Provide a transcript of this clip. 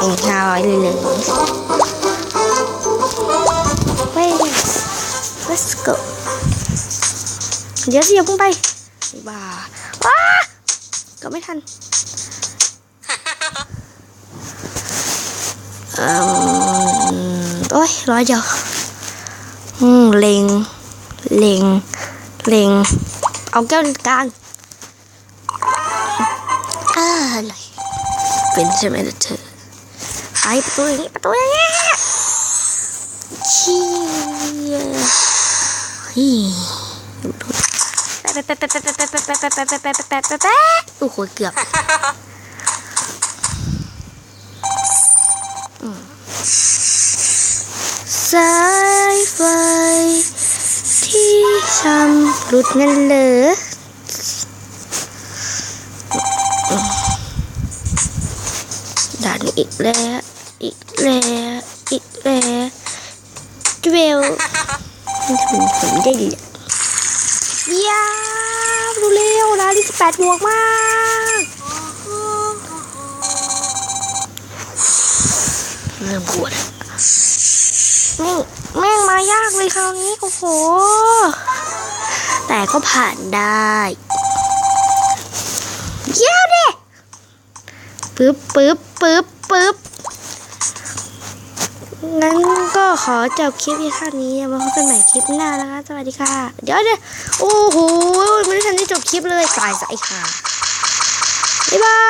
Mình sao hỏi lì Bay Let's go. Giờ gì không bay? Bà. À! Cậu mới thanh um, Ôi, lo giờ. Ừ, Liền. Liền. Liền. Ông kéo lên càng À, lời. เป็นใช่ไหมล่ะเธอไอประตูนี้ประตูนี้ชี่ฮิโอ้โหเกือบสายไฟที่ชำรุดนั่นเหรอ ด่านนี้อีกแล้ว อีกแล้ว อีกแล้วจเวลมันทำผมได้เลยยาดูเร็วนะที่สิบแปดบวกมากเริ่มปวดนี่แม่งมายากเลยคราวนี้โอ้โห แต่ก็ผ่านได้เยี่ยมดิ ปึ๊บปึ๊บปึ๊บปึ๊บงั้นก็ขอจบคลิปที่เท่านี้มาพบกันใหม่คลิปหน้านะคะ สวัสดีค่ะ เดี๋ยวเดี๋ยวโอ้โหไม่ได้ทันได้จบคลิปเลยตายสายค่ะบ๊ายบาย